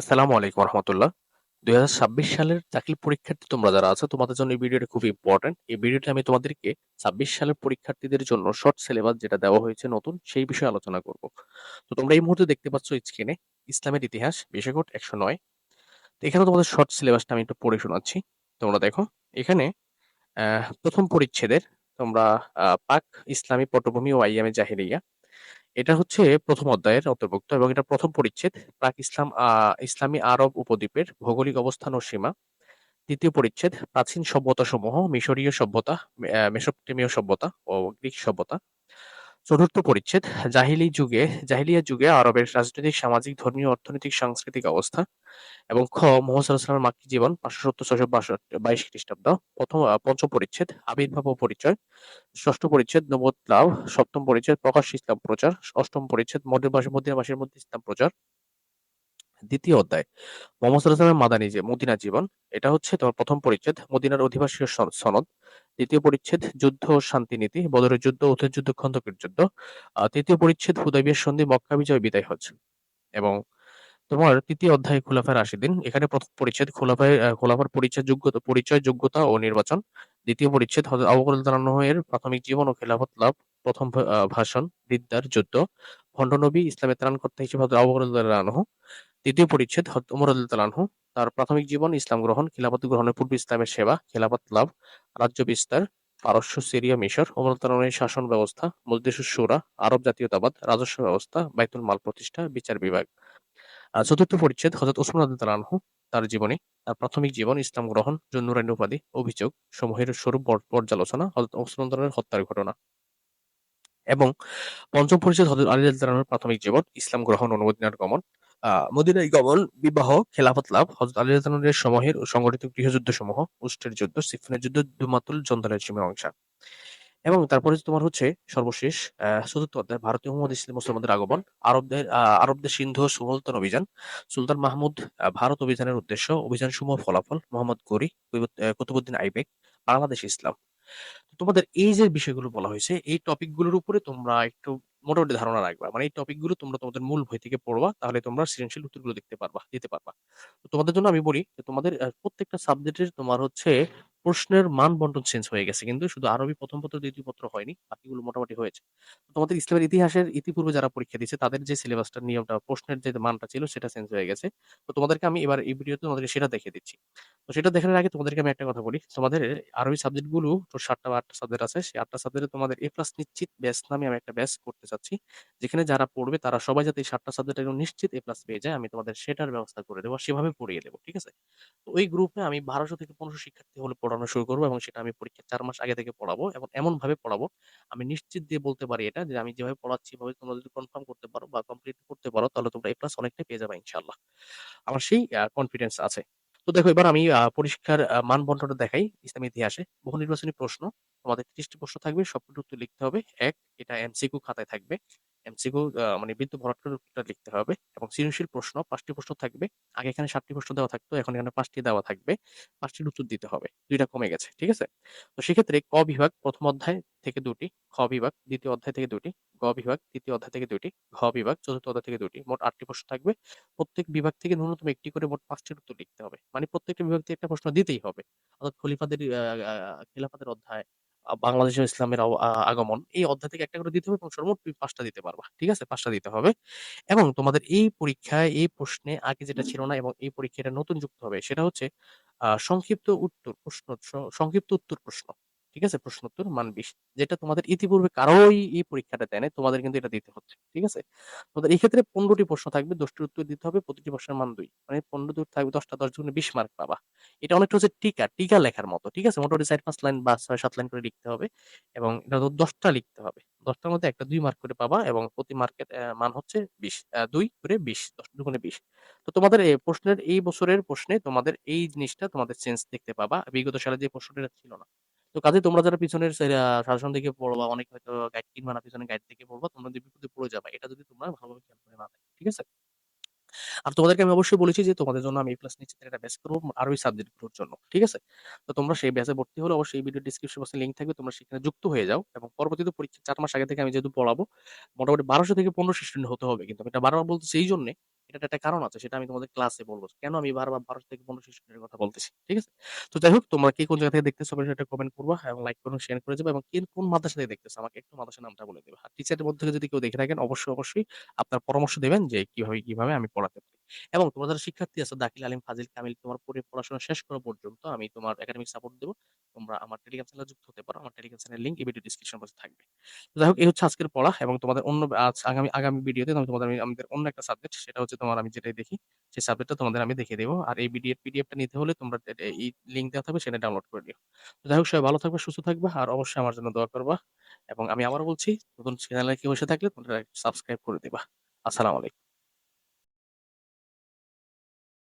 আসসালামু আলাইকুম রহমতুল্লাহ। ২০২৬ সালের চাকরি পরীক্ষার্থী তোমরা যারা আছো, তোমাদের জন্য এই ভিডিওটা খুব ইম্পোর্টেন্ট। এই ভিডিওতে আমি তোমাদেরকে ২৬ সালের পরীক্ষার্থীদের জন্য শর্ট সিলেবাস যেটা দেওয়া হয়েছে নতুন, সেই বিষয়ে আলোচনা করব। তো তোমরা এই মুহূর্তে দেখতে পাচ্ছ স্ক্রিনে ইসলামের ইতিহাস বিষয়কোড ১০৯ তো এখানে তোমাদের শর্ট সিলেবাসটা আমি একটু পড়ে শোনাচ্ছি। তোমরা দেখো, এখানে প্রথম পরিচ্ছেদের তোমরা পাক ইসলামী পটভূমি ও আইয়ামে জাহেলিয়া এটা হচ্ছে প্রথম অধ্যায়ের অন্তর্ভুক্ত এবং এটা প্রথম পরিচ্ছেদ প্রাক ইসলাম ইসলামী আরব উপদ্বীপের ভৌগোলিক অবস্থান ও সীমা। দ্বিতীয় পরিচ্ছেদ প্রাচীন সভ্যতা সমূহ মিশরীয় সভ্যতা, মেসোপটেমীয় সভ্যতা ও গ্রিক সভ্যতা। চতুর্থ পরিচ্ছেদ জাহিলি যুগে জাহিলিয়া যুগে আরবের রাজনৈতিক, সামাজিক, ধর্মীয়, অর্থনৈতিক, সাংস্কৃতিক অবস্থা এবং খ মুহাম্মদ সাল্লাল্লাহু আলাইহি ওয়াসাল্লামের মাক্কী জীবন ৫৭০-৬৬২ খ্রিস্টাব্দ। প্রথম পঞ্চম পরিচ্ছেদ আবির্ভাব ও পরিচয়। ষষ্ঠ পরিচ্ছেদ নবুয়ত লাভ। সপ্তম পরিচ্ছেদ প্রকাশ্য ইসলাম প্রচার। অষ্টম পরিচ্ছেদ মদিনাবাসী মদিনাবাসীর মধ্যে ইসলাম প্রচার। দ্বিতীয় অধ্যায় মুহাম্মদ ওয়াসাল্লামের মাদানী যে মদিনা জীবন। এটা হচ্ছে তোমার প্রথম পরিচ্ছেদ মদিনার অধিবাসী সন সনদ। দ্বিতীয় পরিচ্ছেদ যুদ্ধ ও শান্তিনীতি, বদরের যুদ্ধ, উহুদের যুদ্ধ, খন্দকের যুদ্ধ। তৃতীয় পরিচ্ছেদ হুদায়বিয়ার সন্ধি, মক্কা বিজয়, বিদায় হজ। এবং তোমার তৃতীয় অধ্যায় খুলাফায়ে দিন এখানে প্রথম পরিচ্ছেদ খোলাফায় খোলাফার পরিচয়, যোগ্যতা পরিচয়, যোগ্যতা ও নির্বাচন। দ্বিতীয় পরিচ্ছেদ এর প্রাথমিক জীবন ও খেলাফত লাভ। প্রথম ভাষণ, রিদ্দার যুদ্ধ, ভণ্ড নবী, ইসলামের ত্রাণকর্তা হিসেবে হযরত আবু তৃতীয় পরিচ্ছেদ রাদিয়াল্লাহু আনহু। তার প্রাথমিক জীবন, ইসলাম গ্রহণ, খিলাফত গ্রহণের পূর্বে ইসলামের সেবা, খেলাফত লাভ, রাজ্য বিস্তার, পারস্য, সিরিয়া, মিশর, রাদিয়াল্লাহু শাসন ব্যবস্থা, মজলিসুশ শুরা, আরব জাতীয়তাবাদ, রাজস্ব ব্যবস্থা, বাইতুল মাল প্রতিষ্ঠা, বিচার বিভাগ। চতুর্থ পরিচ্ছেদ হযরত ওসমান আনহু তার জীবনী, তার প্রাথমিক জীবন, ইসলাম গ্রহণ, যুন-নুরানী উপাধি, অভিযোগ সমূহের স্বরূপ পর্যালোচনা, হযরত ওসমান হত্যার ঘটনা। এবং পঞ্চম পরিচ্ছেদ হযরত আলী আনহুর প্রাথমিক জীবন, ইসলাম গ্রহণ ও মদিনার গমন, মদিনায় গমন, বিবাহ, খেলাফত লাভ, হযরত আলী এর সময়ের সংগঠিত গৃহযুদ্ধসমূহ, উষ্ট্রের যুদ্ধ, সিফফিনের যুদ্ধ, জন্দালের মীমাংসা। এবং তারপরে তোমার হচ্ছে সর্বশেষ চতুর্থ অধ্যায় ভারতীয় উপমহাদেশে মুসলমানদের আগমন, আরবদের আরবদের সিন্ধু সুলতান অভিযান, সুলতান মাহমুদ ভারত অভিযানের উদ্দেশ্য, অভিযান সমূহ ফলাফল, মোহাম্মদ গরি কুতুবউদ্দিন আইবেক, বাংলাদেশ ইসলাম। তোমাদের এই যে বিষয়গুলো বলা হয়েছে এই টপিকগুলোর উপরে তোমরা একটু মোটামুটি ধারণা রাখবা। মানে এই টপিকগুলো তোমরা তোমাদের মূল বই থেকে পড়বা। তাহলে তোমরা সৃজনশীল উত্তরগুলো দেখতে পারবা, দিতে পারবা। তো তোমাদের জন্য আমি বলি যে তোমাদের প্রত্যেকটা সাবজেক্টের তোমার হচ্ছে প্রশ্নের মান বন্টন চেঞ্জ হয়ে গেছে কিন্তু শুধু আরবি প্রথম পত্র, ২য় পত্র হয়নি। বাকিগুলো মোটামুটি হয়েছে। তো তোমাদের ইসলামের ইতিহাসের ইতিপূর্বে যারা পরীক্ষা দিয়েছে তাদের যে সিলেবাসটার নিয়মটা প্রশ্নের যে মানটা ছিল সেটা চেঞ্জ হয়ে গেছে। তো তোমাদেরকে আমি এবার এই ভিডিওতে তোমাদেরকে সেটা দেখিয়ে দিচ্ছি। তো সেটা দেখানোর আগে তোমাদেরকে আমি একটা কথা বলি। তোমাদের আরবি সাবজেক্টগুলো তোর ৭ টা বা ৮ টা সাবজেক্ট আছে। সেই আটটা সাবজেক্টে তোমাদের এ প্লাস নিশ্চিত ব্যাচ নামে আমি একটা ব্যাস করতে চাচ্ছি। যেখানে যারা পড়বে তারা সবাই যাতে এই ৭ টা সাবজেক্টে একদম নিশ্চিত এ প্লাস পেয়ে যায় আমি তোমাদের সেটার ব্যবস্থা করে দেবো সেভাবে পড়িয়ে দেবো ঠিক আছে? তো ওই গ্রুপে আমি বারোশো থেকে পনেরোশো শিক্ষার্থী হলে পড়ানো শুরু করব এবং সেটা আমি পরীক্ষার ৪ মাস আগে থেকে পড়াবো এবং এমনভাবে পড়াবো আমি নিশ্চিত দিয়ে বলতে পারি এটা যে, আমি যেভাবে পড়াচ্ছি, এভাবে তোমরা যদি কনফার্ম করতে পারো বা কমপ্লিট করতে পারো, তাহলে তোমরা এ প্লাস অনেকটাই পেয়ে যাবে ইনশাআল্লাহ। আমার সেই কনফিডেন্স আছে। তো দেখো, এবার আমি, আ পরিষ্কার আ দেখাই ইসলামী ইতিহাসে। বহু নির্বাচনী প্রশ্ন। তোমাদের ৩০ টি প্রশ্ন থাকবে। সবকটির উত্তর লিখতে হবে। ১ এটা এমসিকিউ খাতায় থাকবে। এমসিকিউ মানে বিন্দু ভরাট করে লিখতে হবে এবং সৃজনশীল প্রশ্ন ৫ টি প্রশ্ন থাকবে। আগে এখানে ৭ টি প্রশ্ন দেওয়া থাকতো। এখন এখানে ৫ টি দেওয়া থাকবে। ৫ টির উত্তর দিতে হবে। ২ টা কমে গেছে। ঠিক আছে? তো সেক্ষেত্রে ক বিভাগ ১ম অধ্যায় থেকে দুটি খ বিভাগ ২য় অধ্যায় থেকে দুটি গ বিভাগ ৩য় অধ্যায় থেকে ২ টি, ঘ বিভাগ ৪র্থ অধ্যায় থেকে ২ টি। মোট আটটি প্রশ্ন থাকবে। প্রত্যেক বিভাগ থেকে ন্যূনতম একটি করে মোট ৫ টির উত্তর লিখতে হবে। মানে প্রত্যেকটা বিভাগ থেকে একটা প্রশ্ন দিতেই হবে। অর্থাৎ খলিফাদের আ অধ্যায়, আ বাংলাদেশের ইসলামের আগমন, এই অধ্যায় থেকে একটা করে দিতে হবে এবং সর্বমোট তুমি পাঁচটা দিতে পারবা। ঠিক আছে? পাঁচটা দিতে হবে। এবং তোমাদের এই পরীক্ষায়, এই প্রশ্নে আগে যেটা ছিল না এবং এই পরীক্ষাটা নতুন যুক্ত হবে সেটা হচ্ছে সংক্ষিপ্ত উত্তর প্রশ্ন সংক্ষিপ্ত উত্তর প্রশ্ন। ঠিক আছে? প্রশ্ন উত্তর মান ২০ যেটা তোমাদের ইতিপূর্বে কারোই এই পরীক্ষাটা দেয় নাই। তোমাদের কিন্তু এটা দিতে হচ্ছে। ঠিক আছে? তোমাদের এই ক্ষেত্রে ১৫ টি প্রশ্ন থাকবে। ১০ টির উত্তর দিতে হবে। প্রতিটি প্রশ্নের মান ২। মানে ১৫ দূর থাকবে ১০ টা ১০ দুগুণে ২০ মার্ক পাবা। এটা অনেকটা হচ্ছে টিকা, টিকা লেখার মতো। ঠিক আছে? মোটামুটি ৪-৫ লাইন বা ৬-৭ লাইন করে লিখতে হবে এবং এটা ১০ টা লিখতে হবে। ১০ টার মধ্যে একটা দুই মার্ক করে পাবা এবং প্রতি মার্কের মান হচ্ছে ২০ আ ২ করে ২০ ১০ দুগুণে ২০। তো তোমাদের এ প্রশ্নের এই বছরের প্রশ্নে তোমাদের এই জিনিসটা তোমাদের চেঞ্জ দেখতে পাবা। বিগত সালে যে প্রশ্নটা ছিল না। তো কাজেই তোমরা যারা পিছনের সাজেশন দেখে পড়বা, অনেকে হয়তো গাইড কিনবা না, পিছনের গাইড দেখে পড়বা। তোমরা বিপদে পড়ে যাবা। এটা যদি তোমরা ভালোভাবে খেয়াল করে না। ঠিক আছে? আর তোমাদেরকে আমি অবশ্যই বলেছি যে তোমাদের জন্য আমি প্লাস নিশ্চিতের একটা ব্যাচ করব আরবি সাবজেক্টগুলোর জন্য। ঠিক আছে? তো তোমরা সেই ব্যাচে ভর্তি হলে অবশ্যই এই ভিডিও ডেসক্রিপশন বক্সে লিংক থাকবে। তোমরা সেখানে যুক্ত হয়ে যাও এবং পরবর্তীতে পরীক্ষা চার মাস আগে থেকে আমি যেহেতু পড়াবো, মোটামুটি বারোশো থেকে ১৫০০ স্টুডেন্ট হতে হবে কিন্তু আমি এটা বারবার বলতেছি এইজন্যে এটার একটা কারণ আছে। সেটা আমি তোমাদের ক্লাসে বলব কেন আমি বারবার ১২ থেকে ১৫ শিশুদের কথা বলতেছি। ঠিক আছে? তো যাই হোক তোমরা কি কোন জায়গা থেকে দেখতেছো সেটা এটা কমেন্ট করব এবং লাইক করুন শেয়ার করে দেবো এবং কে কোন মাদ্রাসা থেকে দেখতেছো আমাকে একটু মাদ্রাসার নামটা বলে দেবে আর টিচারের মধ্যে যদি কেউ দেখে থাকেন অবশ্যই, অবশ্যই আপনার পরামর্শ দেবেন যে কীভাবে, কীভাবে আমি পড়াতে পারি। এবং তোমরা যারা শিক্ষার্থী আছো দাখিল, আলিম, ফাজিল, কামিল তোমার পড়ে পড়াশোনা শেষ করা পর্যন্ত আমি তোমার একাডেমিক সাপোর্ট দেব। তোমরা আমার টেলিগ্রাম চ্যানেলে যুক্ত হতে পারো। আমার টেলিগ্রাম চ্যানেলের লিংক এই ভিডিও ডেসক্রিপশন বক্সে থাকবে। যাই হোক এই হচ্ছে আজকের পড়া এবং তোমাদের অন্য আগামী আগামী ভিডিওতে আমি তোমাদের আমি আমাদের অন্য একটা সাবজেক্ট সেটা হচ্ছে তোমার আমি যেটাই দেখি সেই সাবজেক্টটা তোমাদের আমি দেখিয়ে দেব। আর এই ভিডিও পিডিএফটা নিতে হলে তোমরা এই লিংক দেওয়া থাকবে সেটা ডাউনলোড করে নিও। যাই হোক সবাই ভালো থাকবে, সুস্থ থাকবে আর অবশ্যই আমার জন্য দোয়া করবা এবং আমি আবারও বলছি নতুন চ্যানেলে কেউ এসে থাকলে তোমরা সাবস্ক্রাইব করে দিবা। আসসালামু আলাইকুম।